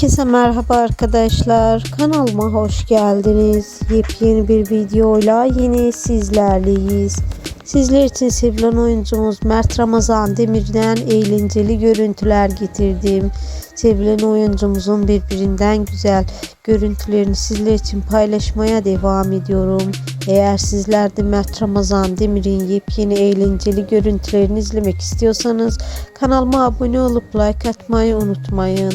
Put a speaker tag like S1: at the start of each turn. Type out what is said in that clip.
S1: Herkese merhaba arkadaşlar. Kanalıma hoş geldiniz. Yepyeni bir videoyla yine sizlerleyiz. Sizler için sevilen oyuncumuz Mert Ramazan Demir'den eğlenceli görüntüler getirdim. Sevilen oyuncumuzun birbirinden güzel görüntülerini sizler için paylaşmaya devam ediyorum. Eğer sizler de Mert Ramazan Demir'in yepyeni eğlenceli görüntülerini izlemek istiyorsanız kanalıma abone olup like atmayı unutmayın.